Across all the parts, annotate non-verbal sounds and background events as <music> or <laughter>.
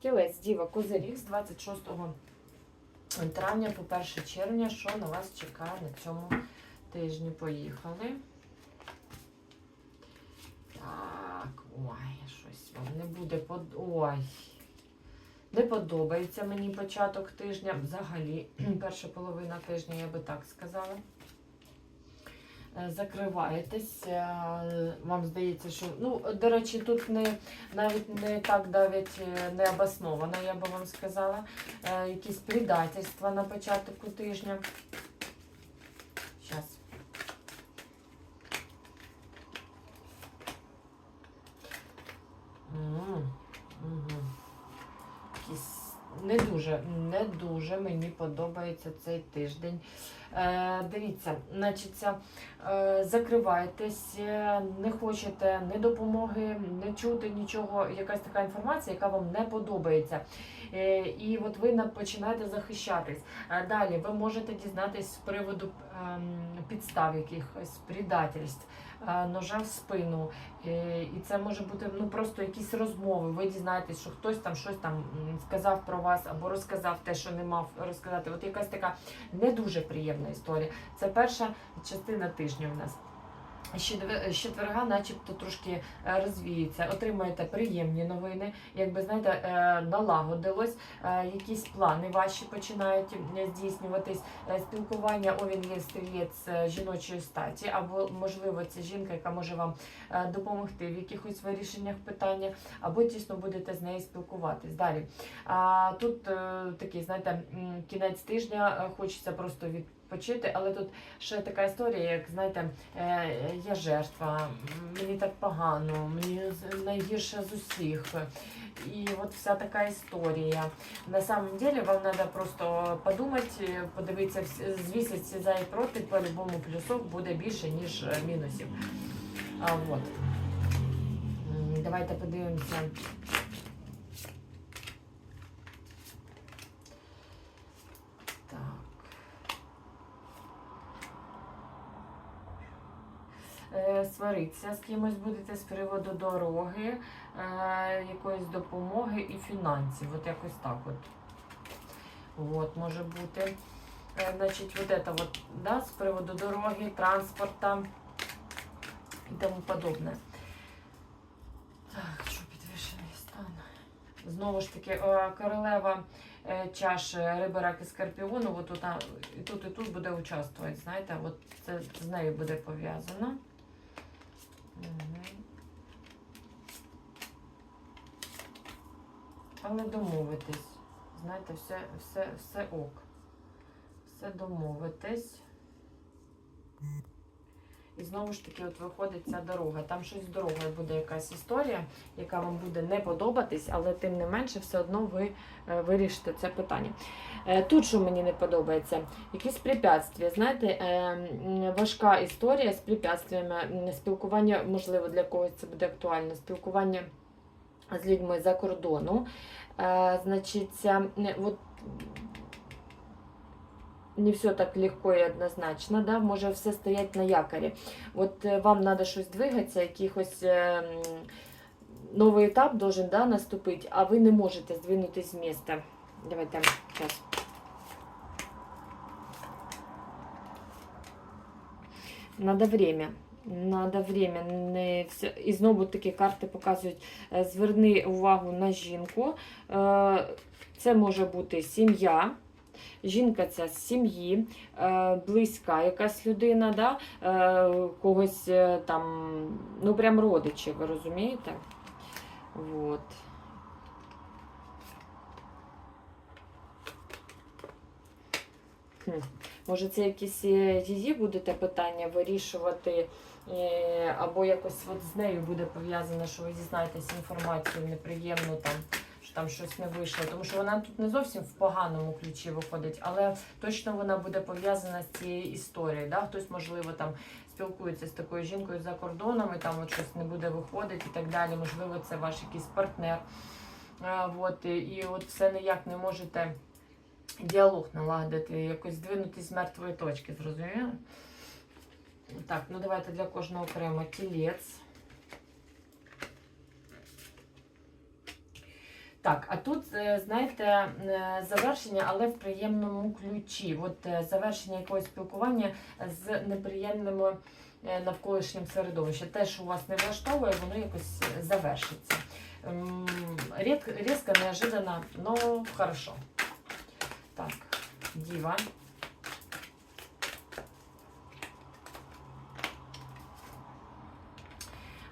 Тілець Діва Козиріг з 26 травня по 1 червня. Що на вас чекає на цьому тижні? Поїхали. Так, ой, щось вам не буде под... Ой. Не подобається мені початок тижня. Взагалі, <clears throat> перша половина тижня, я би так сказала. Е, Закриваєтесь, е, вам здається, що ну, до речі, тут не навіть не так навіть не обосновано, я би вам сказала. Е, Якісь предательства на початку тижня. Зараз. Якісь не дуже, не дуже мені подобається цей тиждень. Е, дивіться, значить, е, закриваєтесь, е, не хочете ні допомоги, не чути нічого, якась така інформація, яка вам не подобається. Е, і от ви починаєте захищатись. Е, далі ви можете дізнатись з приводу ем, підстав якихось предательств, е, ножа в спину. Е, І це може бути ну просто якісь розмови. Ви дізнаєтесь, що хтось там щось там сказав про вас або розказав те, що не мав розказати. От якась така не дуже приємна історія. Це перша частина тижня у нас. З четверга, начебто, трошки е, розвіється. Отримаєте приємні новини. Якби знаєте, е, налагодилось, е, якісь плани ваші починають здійснюватись. Спілкування о він є стрілець е, жіночої статі, або можливо це жінка, яка може вам допомогти в якихось вирішеннях питання, або тісно будете з нею спілкуватись. Далі. Тут такий, знаєте, кінець тижня, хочеться просто відпочити, але тут ще така історія, як знаєте, е, я жертва, мені так погано, мені найгірше з усіх. І от вся така історія. На самом деле вам треба просто подумати, подивитися, вс- звісити за і проти, по-любому плюсов буде більше, ніж е, мінусів. А, вот. Давайте подивимося. Так. Е, Сваритися з кимось будете з приводу дороги, е, якоїсь допомоги і фінансів. От якось так от. От, може бути. Е, Значить, вот это вот, да, з приводу дороги, транспорта і тому подобне. Так, що підвішений стан? Знову ж таки, е, королева чаш риби, раки, скорпіону, от тут, і тут, і тут буде участвувати, знаєте, от це з нею буде пов'язано. Але домовитись. Знаєте, все, все, все ок. Все домовитись. І знову ж таки, от виходить ця дорога. Там щось з дорогою буде якась історія, яка вам буде не подобатись, але тим не менше, все одно ви е, вирішите це питання. Е, Тут що мені не подобається, якісь препятствия. Знаєте, е, важка історія з препятствиями. Спілкування, можливо, для когось це буде актуально. Спілкування з людьми за кордону. Значить, от, не все так легко і однозначно, да? може все стоять на якорі. От е, вам треба щось двигатися, якихось новий етап должен да, наступити, а ви не можете здвинутися з місця. Давайте зараз. Надо время. Надо время. Не все. І знову такі карти показують, зверни увагу на жінку. Е, Це може бути сім'я. Жінка ця з сім'ї, е, близька якась людина, да? е, когось е, там, ну прям родичі, ви розумієте? Вот. Може, це якісь її будете питання вирішувати, або якось от з нею буде пов'язано, що ви дізнаєтесь інформацію неприємну там, там щось не вийшло. Тому що вона тут не зовсім в поганому ключі виходить, але точно вона буде пов'язана з цією історією. Да? Хтось, можливо, там спілкується з такою жінкою за кордонами, там от щось не буде виходити і так далі. Можливо, це ваш якийсь партнер. А, от, і, і от все ніяк не можете діалог налагодити, якось здвинутись з мертвої точки, зрозуміли? Так, ну давайте для кожного окремо тілець. Так, а тут, е, знаєте, е, завершення, але в приємному ключі. От е, завершення якогось спілкування з неприємним навколишнім середовищем. Те, що у вас не влаштовує, воно якось завершиться. М, Рід, різко, неожиданно, но хорошо. Так, діва.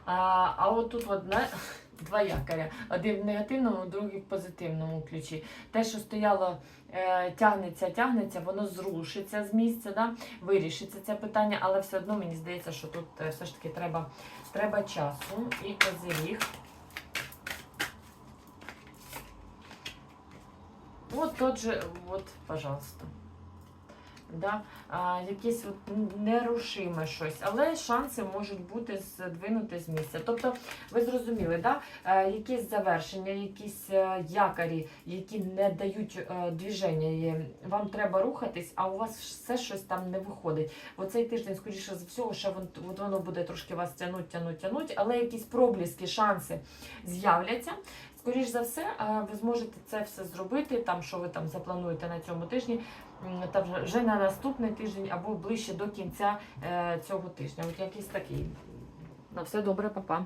А, а от тут одна, два якоря. Один в негативному, другий в позитивному ключі. Те, що стояло, е, тягнеться, тягнеться, воно зрушиться з місця, да? вирішиться це питання, але все одно мені здається, що тут е, все ж таки треба, треба часу і козиріг. Вот тот же, вот, пожалуйста. Да? А, якесь от нерушиме щось, але шанси можуть бути здвинути з місця. Тобто, ви зрозуміли, да? е, якісь завершення, якісь е, якорі, які не дають е, движення, є. вам треба рухатись, а у вас все щось там не виходить. Оцей тиждень, скоріше за всього, що вон, воно буде трошки вас тянуть, тянуть, тянуть, але якісь пробліски, шанси з'являться. Скоріш за все, ви зможете це все зробити, там, що ви там заплануєте на цьому тижні, та вже- на наступний тиждень або ближче до кінця е, цього тижня. От якийсь такий. На все добре, папа.